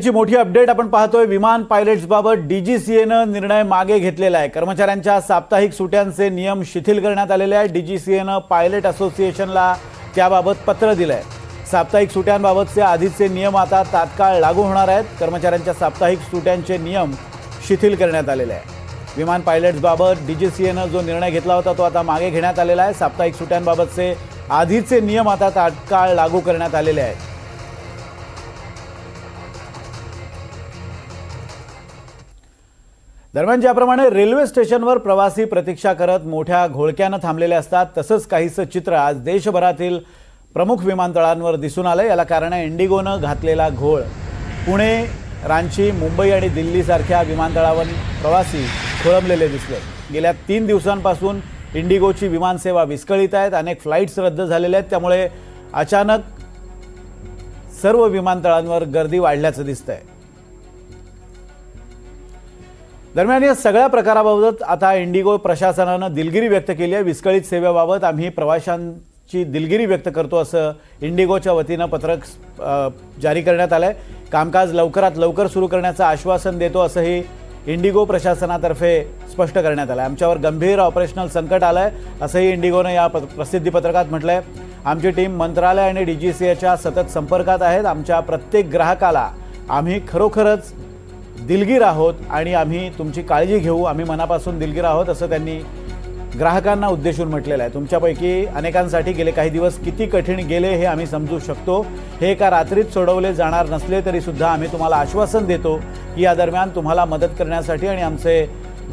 ची मोठी अपडेट आपण पाहतोय. विमान पायलट्सबाबत डीजीसीएनं निर्णय मागे घेतलेला आहे. कर्मचाऱ्यांच्या साप्ताहिक सुट्यांचे नियम शिथिल करण्यात आलेले आहे. डीजीसीएनं पायलट असोसिएशनला त्याबाबत पत्र दिलं आहे साप्ताहिक सुट्यांबाबतचे आधीचे नियम आता तात्काळ लागू होणार आहेत. कर्मचाऱ्यांच्या साप्ताहिक सुट्यांचे नियम शिथिल करण्यात आलेले आहे. विमान पायलट्सबाबत डीजीसीएनं जो निर्णय घेतला होता तो आता मागे घेण्यात आलेला आहे. साप्ताहिक सुट्यांबाबतचे आधीचे नियम आता तात्काळ लागू करण्यात आलेले आहेत. दरम्यान ज्याप्रमाणे रेल्वे स्टेशनवर प्रवासी प्रतीक्षा करत मोठ्या घोळक्यानं थांबलेले असतात तसंच काहीसं चित्र आज देशभरातील प्रमुख विमानतळांवर दिसून आलं याला कारण आहे इंडिगोनं घातलेला घोळ. पुणे रांची मुंबई आणि दिल्लीसारख्या विमानतळावर प्रवासी खोळंबलेले दिसले. गेल्या तीन दिवसांपासून इंडिगोची विमानसेवा विस्कळीत आहेत. अनेक फ्लाईट्स रद्द झालेल्या आहेत. त्यामुळे अचानक सर्व विमानतळांवर गर्दी वाढल्याचं दिसतंय. दरम्यान या सगळ्या प्रकाराबाबत आता इंडिगो प्रशासनानं दिलगिरी व्यक्त केली आहे. विस्कळीत सेवेबाबत आम्ही प्रवाशांची दिलगिरी व्यक्त करतो असं इंडिगोच्या वतीनं पत्रक जारी करण्यात आलं आहे कामकाज लवकरात लवकर सुरू करण्याचं आश्वासन देतो असंही इंडिगो प्रशासनातर्फे स्पष्ट करण्यात आलं आहे आमच्यावर गंभीर ऑपरेशनल संकट आलं आहे असंही इंडिगोनं या पत प्रसिद्धीपत्रकात म्हटलं आहे आमची टीम मंत्रालय आणि डी जी सी एच्या सतत संपर्कात आहेत. आमच्या प्रत्येक ग्राहकाला आम्ही खरोखरच दिलगीर आहोत आणि आम्ही तुमची काळजी घेऊ आम्ही मनापासून दिलगीर आहोत असं त्यांनी ग्राहकांना उद्देशून म्हटलेलं आहे. तुमच्यापैकी अनेकांसाठी गेले काही दिवस किती कठीण गेले हे आम्ही समजू शकतो. हे एका रात्रीत सोडवले जाणार नसले तरीसुद्धा आम्ही तुम्हाला आश्वासन देतो की या दरम्यान तुम्हाला मदत करण्यासाठी आणि आमचे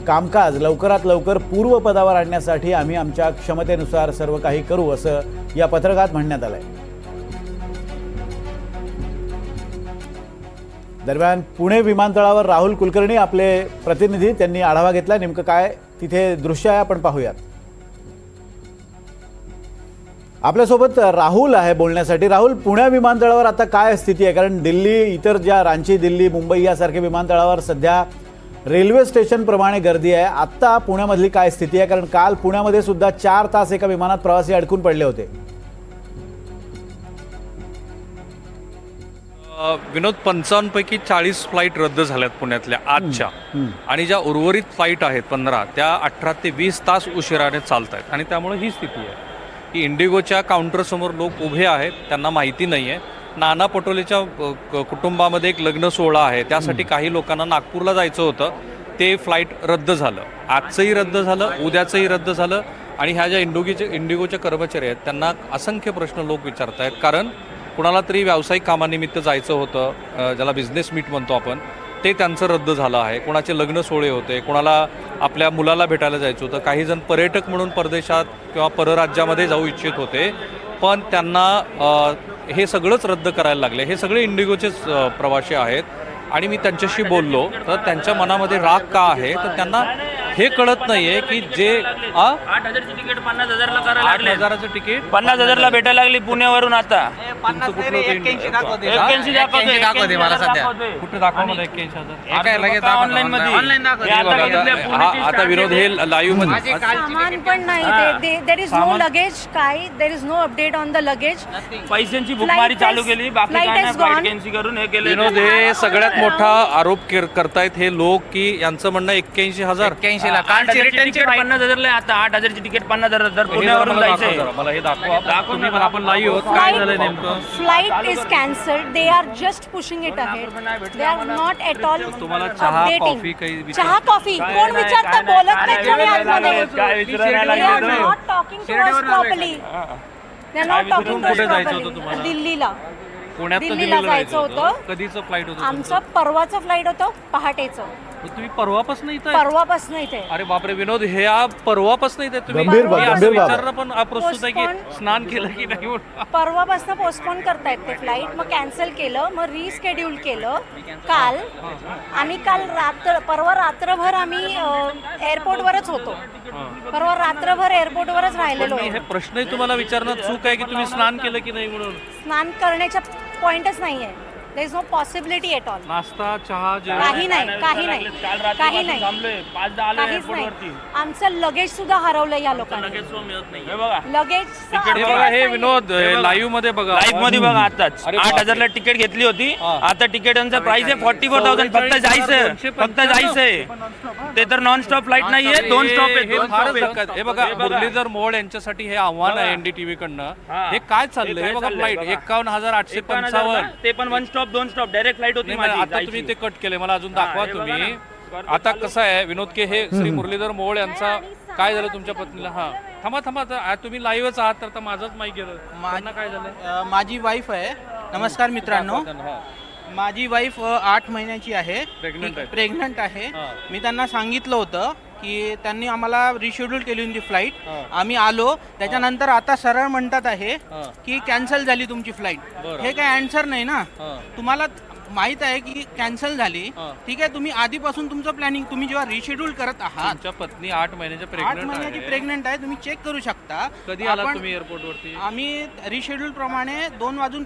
कामकाज लवकरात लवकर पूर्वपदावर आणण्यासाठी आम्ही आमच्या क्षमतेनुसार सर्व काही करू असं या पत्रकात म्हणण्यात आलं आहे दरम्यान पुणे विमानतळावर राहुल कुलकर्णी आपले प्रतिनिधी त्यांनी आढावा घेतला. नेमकं काय तिथे दृश्य आहे आपण पाहूयात. आपल्यासोबत राहुल आहे बोलण्यासाठी. राहुल पुण्या विमानतळावर आता काय स्थिती आहे? कारण दिल्ली इतर ज्या रांची दिल्ली मुंबई यासारख्या विमानतळावर सध्या रेल्वे स्टेशनप्रमाणे गर्दी आहे. आत्ता पुण्यामधली काय स्थिती आहे? कारण काल पुण्यामध्ये सुद्धा चार तास एका विमानात प्रवासी अडकून पडले होते. विनोद पंचावन्नपैकी चाळीस फ्लाईट रद्द झाल्यात पुण्यातल्या आजच्या. आणि ज्या उर्वरित फ्लाईट आहेत पंधरा त्या अठरा ते वीस तास उशिराने चालत आहेत आणि त्यामुळे ही स्थिती आहे की इंडिगोच्या काउंटरसमोर लोक उभे आहेत त्यांना माहिती नाही आहे नाना पटोलेच्या कुटुंबामध्ये एक लग्न सोहळा आहे. त्यासाठी काही लोकांना नागपूरला जायचं होतं. ते फ्लाईट रद्द झालं. आजचंही रद्द झालं उद्याचंही रद्द झालं. आणि ह्या ज्या इंडोगीचे इंडिगोचे कर्मचारी आहेत त्यांना असंख्य प्रश्न लोक विचारत आहेत कारण कुणाला तरी व्यावसायिक कामानिमित्त जायचं होतं ज्याला बिझनेस मीट म्हणतो आपण ते त्यांचं रद्द झालं आहे. कोणाचे लग्न सोहळे होते कोणाला आपल्या मुलाला भेटायला जायचं होतं काही जण पर्यटक म्हणून परदेशात किंवा परराज्यामध्ये जाऊ इच्छित होते. पण त्यांना हे सगळंच रद्द करायला लागले. हे सगळे इंडिगोचेच प्रवासी आहेत. आणि मी त्यांच्याशी बोललो तर त्यांच्या मनामध्ये राग का आहे? तर त्यांना हे कळत नाहीये की जे आठ हजारची तिकीट पन्नास हजारला करायला आठ लागले. हजाराचं तिकीट पन्नास हजारला भेटायला लागली पुण्यावरून आता. तुमचं कुठलं होतं? एक्क्याऐंशी दाखवते दाखवते मला सध्या. कुठे दाखवा मला एक्क्याऐंशी हजार? काय लगेच दाखवतो, ऑनलाईन मध्ये. Online दाखवतो. हे आता बघा, हा विनोद हे. लाईव्हमध्ये. सामान पण नाही. देर इज नो लगेज काय? There is no update on the luggage पैशांची भुकमारी Flight चालू is- केली बाकी flight काय नाही is फ्लाईट gone. कॅन्सल करून हे केलं. विनोद हे सगळ्यात मोठा आरोप केर- करतायत हे लोक की यांचं म्हणणं एक्क्याऐंशी हजार. एक्क्याऐंशी ला कालची तिकीट पन्नास हजारला आहे आता. आठ हजारची तिकीट पन्नास हजार जर हे जरा पुण्यावरून मला दाखवा जायचंय. जरा, मला हे दाखवा. दाखव तुम्ही ना, पण आपण लाईव्ह होत काय झालं नेमकं? Flight is cancelled they are just pushing it ahead they are not at all तुम्हाला चहा, कॉफी काही विचार- चहा कॉफी काय कोण विचारतं? बोलत नाही, not talking to us properly they are not talking to us कुठे जायचं होतं प्रॉपर्ली दिल्लीला. दिल्लीला जायचं होतं. कधीचं फ्लाईट होतं आमचं परवाचं फ्लाईट होतं पहाटेचं. तुम्ही परवापासून इथं आहे? परवापासून इथे अरे बापरे विनोद हे आ परवापासून इथे तुम्ही गंभीर बाब, मी असं गंभीर बाब. विचारणं पण अप्रस्तुत आहे की Postpone. स्नान केलं की नाही म्हणून. परवापासून पोस्टपोन करतायत ते फ्लाईट मग कॅन्सल केलं मग रिस्केड्यूल केलं काल आम्ही काल रात्र परवा रात्रभर आम्ही एअरपोर्टवरच होतो परवा रात्रभर एअरपोर्टवरच राहिलेलो मी हे प्रश्नही तुम्हाला विचारणं चूक आहे की तुम्ही स्नान केलं की नाही म्हणून स्नान करण्याचा पॉइंटच नाही आहे there is no possibility at all नाश्ता चहा जेवण. काही नाही काही नाही. काल काही रात्री नाही. थांबलोय. पाचदा आलो काहीच नाही. आमचं लगेज सुद्धा हरवलं या लोकांनी. लगेच तो मिळत नाही हे बघा. लगेज हे बघा. हे विनोद लाईव्हमध्ये बघा. लाईव्हमध्ये बघा आताच. अरे आठ बापरे. हजारला तिकीट घेतली होती. आता तिकीटांचं प्राइस आहे फॉर्टी फोर थाउजंड फक्त जायचं फक्त जायचंय ते तर नॉन स्टॉप फ्लाईट नाहीये. दोन स्टॉप हे- हे फारच stop धक्का- आहे. हे बघा. मुरलीधर मोहोळ यांच्यासाठी हे आव्हान आहे एनडीटीव्ही कडनं. हा. काय चाललंय? हे बघा फ्लाईट. एकावन्न हजार आठशे हजार पंचावन्न. ते पण वन स्टॉप दोन स्टॉप डायरेक्ट फ्लाईट होती नाही, माझी आता जायची. तुम्ही ते कट केले. मला अजून दाखवा हे बघा तुम्ही ना. आता कसं आहे विनोद के हे श्री मुरलीधर मोहोळ यांचा काय झालं तुमच्या पत्नीला? हा. थांबा थांबा आता आ- तुम्ही लाईव्हच आहात तर आता माझंच माहीत गेलं. त्यांना काय झालं? अ, माझी वाईफ आहे. नमस्कार मित्रांनो. माझी वाईफ अ, आठ महिन्याची आहे. Pregnant आहे. प्रेग्नंट आहे. हा. मी त्यांना सांगितलं होतं की त्यांनी आम्हाला रिशेड्यूल केली होती फ्लाईट. आम्ही आलो त्याच्यानंतर आता सरळ म्हणतात आहे. की कॅन्सल झाली तुमची फ्लाईट. हे काय आन्सर नाही ना. तुम्हाला माहीत आहे की कॅन्सल झाली. हा. ठीक आहे तुम्ही आधीपासून तुमचं प्लॅनिंग तुम्ही जेव्हा रिशेड्यूल करत आहात तुमच्या पत्नी आठ महिन्याच्या आठ प्रेग्नंट महिन्याची आहे. प्रेग्नंट आहे तुम्ही चेक करू शकता. कधी आला आपण- तुम्ही एअरपोर्ट वरती? आम्ही रिशेड्यूल प्रमाणे दोन वाजून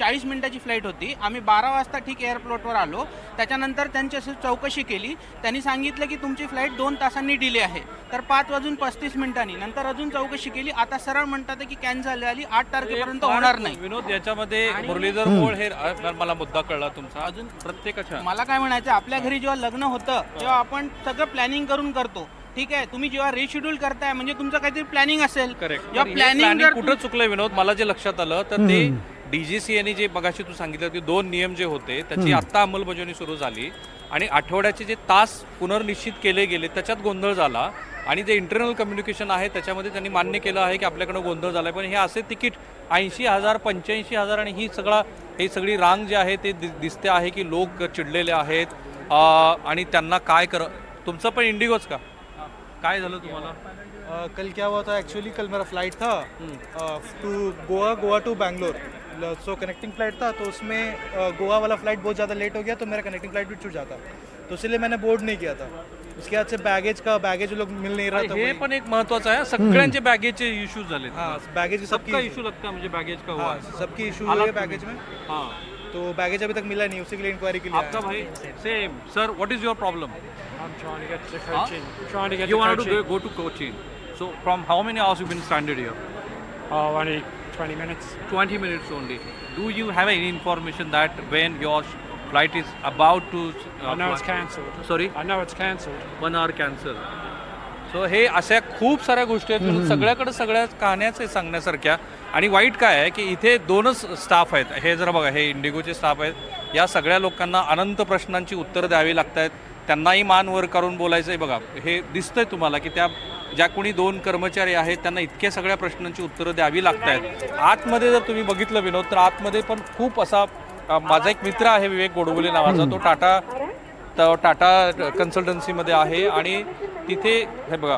चाळीस मिनिटाची फ्लाईट होती. आम्ही बारा वाजता ठीक एअरपोर्टवर आलो. त्याच्यानंतर त्यांच्याशी चौकशी केली. त्यांनी सांगितलं की तुमची फ्लाईट दोन तासांनी डिले आहे. तर पाच वाजून पस्तीस मिनिटांनी. नंतर अजून चौकशी केली. आता सरळ म्हणतात की कॅन्सल झाली. आठ तारखेपर्यंत होणार नाही. विनोद याच्यामध्ये मुरलीधर मोहोळ हे अ, मला मुद्दा कळला तुमचा? अजून प्रत्येकाच्या. मला काय म्हणायचं आपल्या घरी जेव्हा लग्न होतं तेव्हा आपण सगळं प्लॅनिंग करून करतो. ठीक आहे? तुम्ही जेव्हा रिशेड्यूल करताय म्हणजे तुमचं काहीतरी प्लॅनिंग असेल. करेक्ट जेव्हा प्लॅनिंग जर कुठं चुकलंय विनोद? मला जे लक्षात आलं तर ते डीजीसी यांनी जे बघाशी तू सांगितलं की दोन नियम जे होते त्याची आत्ता अंमलबजावणी सुरू झाली. आणि आठवड्याचे जे तास पुनर्निश्चित केले गेले त्याच्यात गोंधळ झाला. आणि जे इंटरनल कम्युनिकेशन आहे त्याच्यामध्ये त्यांनी मान्य केलं आहे की आपल्याकडं गोंधळ झाला पण हे असे तिकीट ऐंशी हजार पंच्याऐंशी हजार आणि ही सगळा ही सगळी रांग जी आहे ते दिसते आहे की लोक चिडलेले आहेत. आणि त्यांना काय कर तुमचं पण इंडिगोच का? काय झालं तुम्हाला? कल क्या हुआ था? एक्चुअली कल मेरा फ्लाइट था to Goa Goa to Bangalore so connecting flight था तो उसमें गोवा वाला फ्लाइट बहुत ज़्यादा लेट हो गया तो मेरा कनेक्टिंग फ्लाइट भी छूट जाता। तो इसलिए मैंने बोर्ड नहीं किया था। उसके बाद से बैगेज का बैगेज लोग मिल नहीं रहा था हे पण एक महत्वाचं आहे सगळ्यांचे बॅगेजचे इश्यूज झाले हाँ बैगेज सबका इशू लगता है मुझे बैगेज का हुआ हाँ है सबकी इशू हुई है में बैगेज में हाँ तो बैगेज अभी तक मिला नहीं उसी के लिए इंक्वायरी के लिए आपका आया। भाई same sir what is your problem I'm trying to get to Cochin. Trying to get you to wanted to Cochin. go, go to Cochin so from how many hours you been stranded here Oh, only 20 minutes. 20 minutes only do you have any information that when your flight is about to uh, I know it's cancelled. sorry? I know it's cancelled. One hour cancel so हे अशा खूप साऱ्या गोष्टी आहेत सगळ्याकडे सगळ्या कहाण्याच आहे सांगण्यासारख्या. आणि वाईट काय आहे की इथे दोनच स्टाफ आहेत. हे जर बघा हे इंडिगोचे स्टाफ आहेत. या सगळ्या लोकांना अनंत प्रश्नांची उत्तरं द्यावी लागत आहेत त्यांनाही मान वर करून बोलायचं आहे बघा. हे दिसतंय तुम्हाला की त्या ज्या कोणी दोन कर्मचारी आहेत त्यांना इतक्या सगळ्या प्रश्नांची उत्तरं द्यावी लागत आहेत आतमध्ये जर तुम्ही बघितलं विनोद तर आतमध्ये पण खूप असा माझा एक मित्र आहे विवेक गोडबोले नावाचा तो टाटा तर टाटा कन्सल्टन्सीमध्ये आहे आणि तिथे हे बघा.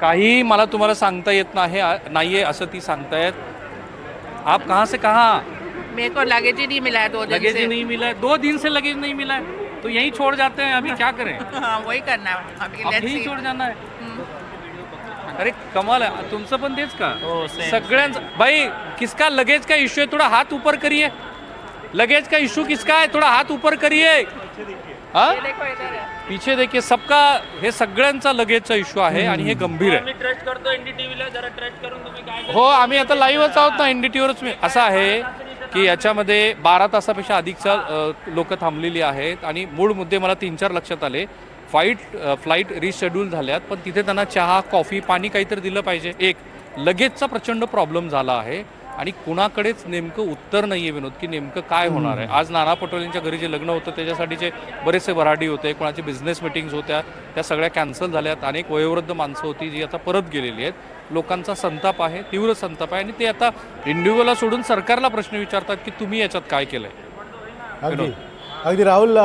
काही मला तुम्हाला सांगता येत नाही नाहीये असं ती सांगतायत. आप कहाँ से कहाँ? मेरे को लगेज ही नहीं मिला है दो दिन लगेज से। नहीं मिला है। दो दिन से लगेज नहीं मिला है। तो यहीं छोड़ जाते हैं अभी क्या करें? हाँ वही करना है। अभी see. छोड़ जाना है। अरे कमाल आहे. तुमचं पण तेच का? सगळ्यांचं भाई किसका लगेज का इश्यू है थोड़ा हाथ ऊपर करिए. लगेज का इश्यू किसका है थोड़ा हाथ ऊपर करिए. हाँ? देखो इधर है। पीछे देखिए सबका हे सगळ्यांचा लगेजचा इश्यू आहे आणि हे गंभीर आहे. ट्रस्ट करतो एनडीटीव्हीला जरा ट्रस्ट करून तुम्ही काय हो आम्ही आता लाईव्हच आहोत ना एनडीटीवरच मी असं आहे. की याच्यामध्ये बारा तासापेक्षा अधिकच्या लोक थांबलेली आहेत आणि मूळ मुद्दे मला तीन चार लक्षात आले. फ्लाईट फ्लाईट रिशेड्यूल झाल्यात पण तिथे त्यांना चहा कॉफी पाणी काहीतरी दिलं पाहिजे. एक लगेचचा प्रचंड प्रॉब्लेम झाला आहे. आणि कुणाकडेच नेमकं उत्तर नाही आहे विनोद की नेमकं काय होणार आहे. आज नाना पटोलेंच्या घरी जे लग्न होतं त्याच्यासाठीचे बरेचसे वराडी होते कोणाची बिझनेस मिटिंग्स होत्या त्या सगळ्या कॅन्सल झाल्यात. अनेक वयोवृद्ध माणसं होती जी आता परत गेलेली आहेत. लोकांचा संताप आहे तीव्र संताप आहे. आणि ते आता इंडिव्हिज्युअलला सोडून सरकारला प्रश्न विचारतात की तुम्ही याच्यात काय केलंय? अगदी. अगदी राहुल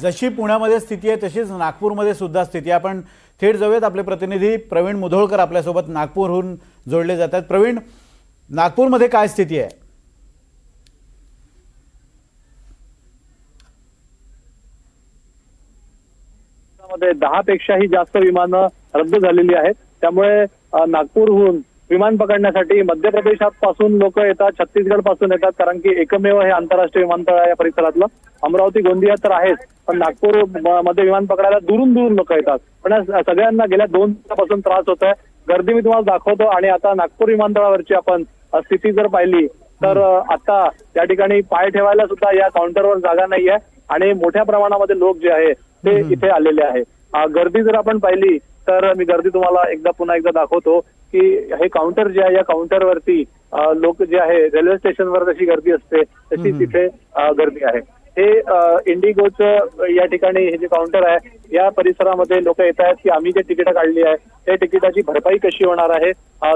जशी पुण्यामध्ये स्थिती आहे तशीच नागपूरमध्ये सुद्धा स्थिती आहे. आपण थेट जाऊयात. आपले प्रतिनिधी प्रवीण मुधोळकर आपल्यासोबत नागपूरहून जोडले जातात. प्रवीण नागपूरमध्ये काय स्थिती आहे? मध्ये दहा पेक्षाही जास्त विमानं रद्द झालेली आहेत. त्यामुळे नागपूरहून विमान पकडण्यासाठी मध्य प्रदेशात पासून लोक येतात छत्तीसगडपासून येतात कारण की एकमेव हे आंतरराष्ट्रीय विमानतळ आहे या परिसरातलं. अमरावती गोंदिया तर आहेच पण नागपूरमध्ये विमान पकडायला दुरून दुरून लोक येतात. पण या सगळ्यांना गेल्या दोन दिवसापासून त्रास होत आहे गर्दी मी तुम्हाला दाखवतो आणि आता नागपूर विमानतळावरची आपण स्थिती जर पाहिली तर आता या ठिकाणी पाय ठेवायला सुद्धा या काउंटरवर जागा नाहीये. आणि मोठ्या प्रमाणामध्ये लोक जे आहे ते इथे आलेले आहे. गर्दी जर आपण पाहिली तर मी गर्दी तुम्हाला एकदा पुन्हा एकदा दाखवतो की हे काउंटर जे आहे या काउंटरवरती लोक जे आहे रेल्वे स्टेशनवर जशी गर्दी असते तशी तिथे गर्दी आहे. हे इंडिगोचं या ठिकाणी हे जे काउंटर आहे या परिसरामध्ये लोक येत आहेत की आम्ही जे तिकीटं काढली आहे ते तिकिटाची भरपाई कशी होणार आहे?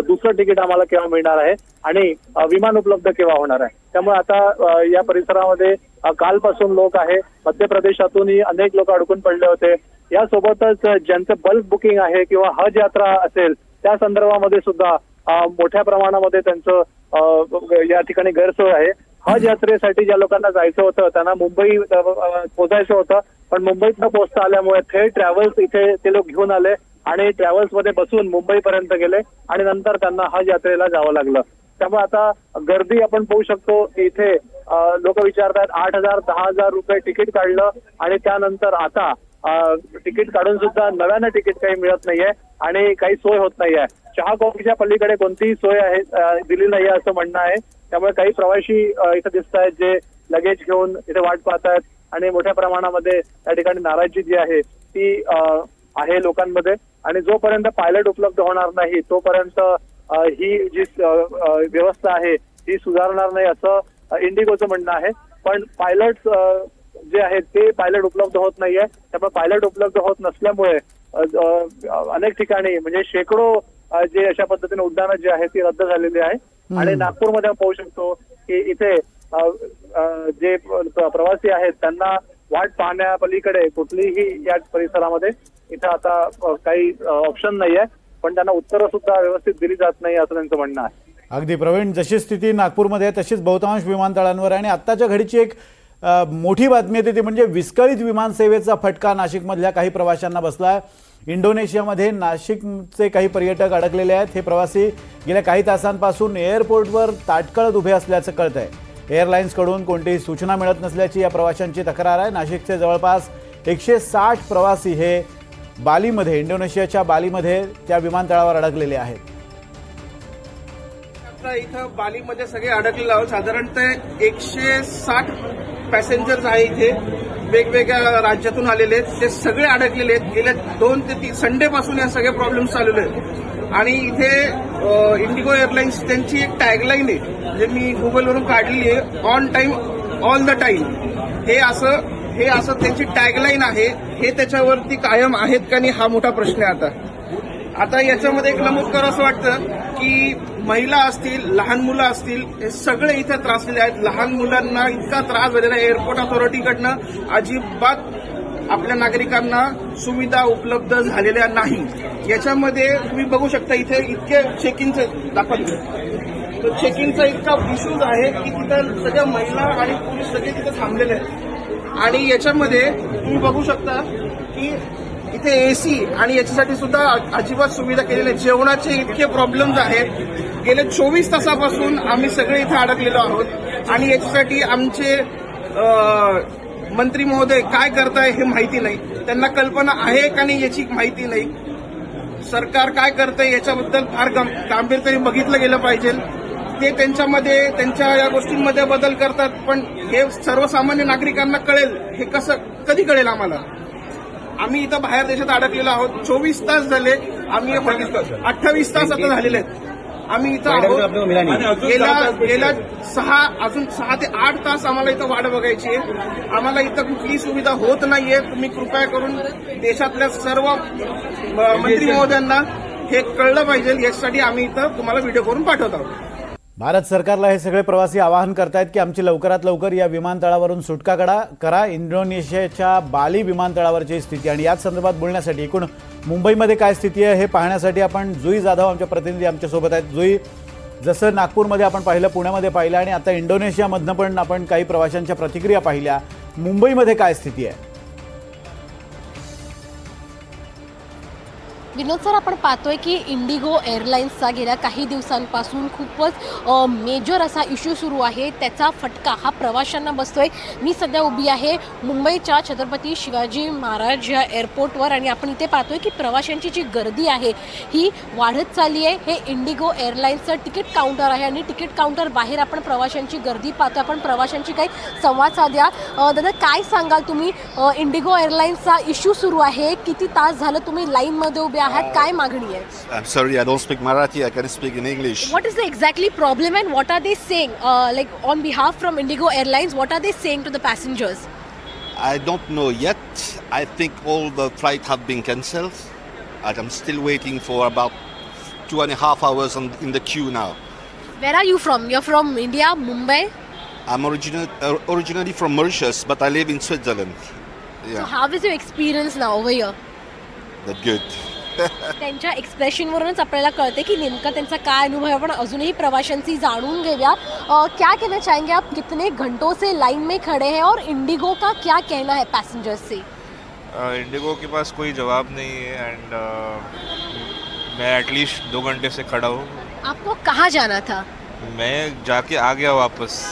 दुसरं तिकीट आम्हाला केव्हा मिळणार आहे? आणि विमान उपलब्ध केव्हा होणार आहे? त्यामुळे आता या परिसरामध्ये कालपासून लोक आहे. मध्य प्रदेशातूनही अनेक लोक अडकून पडले होते. यासोबतच ज्यांचं बल्क बुकिंग आहे किंवा हज यात्रा असेल त्या संदर्भामध्ये सुद्धा मोठ्या प्रमाणामध्ये त्यांचं या ठिकाणी गैरसोय आहे. हज यात्रेसाठी ज्या लोकांना जायचं होतं त्यांना मुंबई पोचायचं पोहोचायचं होतं. पण मुंबईत न पोहोचता आल्यामुळे थेट ट्रॅव्हल्स इथे ते लोक घेऊन आले आणि ट्रॅव्हल्समध्ये बसून मुंबईपर्यंत गेले आणि नंतर त्यांना हज यात्रेला जावं लागलं. त्यामुळे आता गर्दी आपण पाहू शकतो इथे लोक विचारतात आठ हजार दहा हजार रुपये तिकीट काढलं आणि त्यानंतर आता तिकीट काढून सुद्धा नव्यानं तिकीट काही मिळत नाहीये आणि काही सोय होत नाहीये. चहा कॉफीच्या पलीकडे कोणतीही सोय आहे दिली नाहीये असं म्हणणं आहे. त्यामुळे काही प्रवासी इथं दिसत आहेत जे लगेज घेऊन इथे वाट पाहत आहेत आणि मोठ्या प्रमाणामध्ये त्या ठिकाणी नाराजी जी आहे ती आहे लोकांमध्ये. आणि जोपर्यंत पायलट उपलब्ध होणार नाही तोपर्यंत ही जी व्यवस्था आहे ती सुधारणार नाही असं इंडिगोचं म्हणणं आहे. पण पायलट जे आहेत ते पायलट उपलब्ध होत नाहीये. त्यामुळे पायलट उपलब्ध होत नसल्यामुळे अनेक ठिकाणी म्हणजे शेकडो जे अशा पद्धतीने उड्डाणं जी आहेत ती रद्द झालेली आहे. आणि नागपूरमध्ये आपण पाहू शकतो की इथे जे प्र- प्रवासी आहेत त्यांना वाट पाहण्यापलीकडे कुठलीही या परिसरामध्ये इथं आता काही ऑप्शन नाहीये. पण त्यांना उत्तरं सुद्धा व्यवस्थित दिली जात नाही असं त्यांचं म्हणणं आहे. अगदी प्रवीण जशी स्थिती नागपूरमध्ये आहे तशीच बहुतांश विमानतळांवर आहे. आणि आत्ताच्या घडीची एक मोठी बातमी येते ती म्हणजे विस्कळीत विमानसेवेचा फटका नाशिकमधल्या काही प्रवाशांना बसला आहे इंडोनेशियामध्ये नाशिकचे काही पर्यटक अडकलेले आहेत. हे प्रवासी गेल्या काही तासांपासून एअरपोर्टवर ताटकळत उभे असल्याचं कळत आहे एअरलाईन्सकडून कोणतीही सूचना मिळत नसल्याची या प्रवाशांची तक्रार आहे. नाशिकचे जवळपास एकशे साठ प्रवासी हे बालीमध्ये इंडोनेशियाच्या बालीमध्ये त्या विमानतळावर अडकलेले आहेत. आता इथं बालीमध्ये सगळे अडकलेले आहोत. साधारणतः एकशे साठ पॅसेंजर्स आहे इथे. वेगवेगळ्या राज्यातून आलेले आहेत. ते सगळे अडकलेले आहेत. गेल्या दोन ते तीन संडेपासून या सगळे प्रॉब्लेम्स चाललेले आहेत. आणि इथे इंडिगो एअरलाइन्स त्यांची एक टॅगलाईन आहे. जे मी गुगलवरून काढलेली आहे. On time all the time हे असं हे असं त्यांची टॅगलाईन आहे. हे त्याच्यावरती कायम आहेत का नाही हा मोठा प्रश्न आहे आता. आता याच्यामध्ये एक नमूद कर असं वाटतं की महिला असतील लहान मुलं असतील हे सगळे इथे त्रासलेले आहेत. लहान मुलांना इतका त्रास झालेला आहे. एअरपोर्ट अथॉरिटीकडनं अजिबात आपल्या नागरिकांना सुविधा उपलब्ध झालेल्या नाही. याच्यामध्ये तुम्ही बघू शकता इथे इतके चेक इनचे तर चेकिंगचा इतका इश्यूज आहे की तिथं सगळ्या महिला आणि पुरुष सगळे तिथे थांबलेले आहेत. आणि याच्यामध्ये तुम्ही बघू शकता की इथे एसी आणि याच्यासाठी सुद्धा अजिबात सुविधा केलेल्या जेवणाचे इतके प्रॉब्लेम्स आहेत. गेले चोवीस तासापासून आम्ही सगळे इथे अडकलेलो आहोत. आणि याच्यासाठी आमचे मंत्री महोदय काय करताय हे माहिती नाही. त्यांना कल्पना आहे का नाही याची माहिती नाही. सरकार काय करतंय याच्याबद्दल फार गं- बघितलं गेलं पाहिजे. ते त्यांच्यामध्ये त्यांच्या या गोष्टींमध्ये बदल करतात. पण हे सर्वसामान्य नागरिकांना कळेल. हे कसं कधी कळेल आम्हाला? आम्ही इथं बाहेर देशात अडकलेलो आहोत. चोवीस तास झाले आम्ही अठ्ठावीस तास आता झालेले आहेत. आम्ही इथं आहोत. गेल्या गेल्या सहा अजून सहा ते आठ तास आम्हाला इथं वाट बघायची आहे. आम्हाला इथं कुठलीही सुविधा होत नाहीये. तुम्ही कृपया करून देशातल्या सर्व अ, मंत्री महोदयांना हे कळलं पाहिजे. याच्यासाठी आम्ही इथं तुम्हाला व्हिडिओ करून पाठवत आहोत. भारत सरकारला हे सगळे प्रवासी आवाहन करतायत की आमची लवकरात लवकर या विमानतळावरून सुटका करा करा. इंडोनेशियाच्या बाली विमानतळावरची स्थिती. आणि याच संदर्भात बोलण्यासाठी एकूण मुंबईमध्ये काय स्थिती आहे हे पाहण्यासाठी आपण जुई जाधव आमच्या प्रतिनिधी आमच्यासोबत आहेत. जुई जसं नागपूरमध्ये आपण पाहिलं पुण्यामध्ये पाहिलं आणि आता इंडोनेशियामधनं पण आपण काही प्रवाशांच्या प्रतिक्रिया पाहिल्या. मुंबईमध्ये काय स्थिती आहे? विनोद सर आपण पाहतोय की इंडिगो एअरलाईन्सचा गेल्या काही दिवसांपासून खूपच मेजर असा इश्यू सुरू आहे. त्याचा फटका हा प्रवाशांना बसतोय. मी सध्या उभी आहे मुंबईच्या छत्रपती शिवाजी महाराज या एअरपोर्टवर आणि आपण इथे पाहतोय की प्रवाशांची जी गर्दी आहे ही वाढत चालली आहे. हे इंडिगो एअरलाईन्सचं तिकीट काउंटर आहे आणि तिकीट काउंटर बाहेर आपण प्रवाशांची गर्दी पाहतो आपण प्रवाशांची काही संवाद साध्या. दादा काय सांगाल तुम्ही? इंडिगो एअरलाईन्सचा इश्यू सुरू आहे. किती तास झालं तुम्ही लाईनमध्ये उभे आहात काय मागणी आहे I'm sorry, I don't speak Marathi. I can speak in English. What is the exactly problem and what are they saying? Uh, like on behalf from Indigo Airlines, what are they saying to the passengers? I don't know yet. I think all the flights have been cancelled. And I'm still waiting for about two and a half hours on, in the queue now. Where are you from? You're from India, Mumbai. I'm original, uh, originally from Mauritius, but I live in Switzerland. So Yeah, how is your experience now over here? that's good. त्यांच्या एक्सप्रेशनवरूनच आपल्याला कळते की नेमका त्यांचा काय अनुभव आहे. आपण अजूनही प्रवाशांची जाणून घेऊया. अ, क्या कहना चाहेंगे आप? कितने घंटों से लाइन में खड़े हैं और इंडिगो का क्या कहना है पैसेंजर्स से? इंडिगो के पास कोई जवाब नहीं है एंड मैं एटलीस्ट दो घंटे से खड़ा हूँ। आपको कहाँ जाना था? मैं जाके आ गया वापस।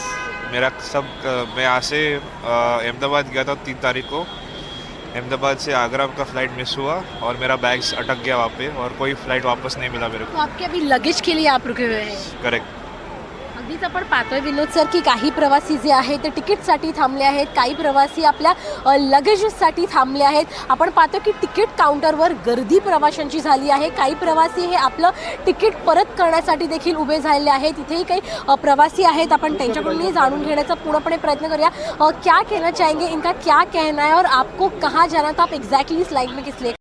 मेरा सब मैं यहाँ से अ, अहमदाबाद गया था तीन तारीख को। अहमदाबाद से आगरा का फ्लाइट मिस हुआ और मेरा बैग्स अटक गया वहाँ पे और कोई फ्लाइट वापस नहीं मिला मेरे तो को आपके अभी लगेज के लिए आप रुके हुए हैं? करेक्ट आधीच आपण पाहतोय विनोद सर की काही प्रवासी जे आहेत ते तिकीटसाठी थांबले आहेत काही प्रवासी आपल्या लगेजेससाठी थांबले आहेत. आपण पाहतो की तिकीट काउंटरवर गर्दी प्रवाशांची झाली आहे. काही प्रवासी हे आपलं तिकीट परत करण्यासाठी देखील उभे झालेले आहेत. इथेही काही प्रवासी आहेत. आपण त्यांच्याकडूनही जाणून घेण्याचा पूर्णपणे प्रयत्न करूया. क्या कहना चाहेंगे? इनका क्या कहना है? और आपको कहाँ जाना था? आप एग्जैक्टली इस लाइन में किस लिए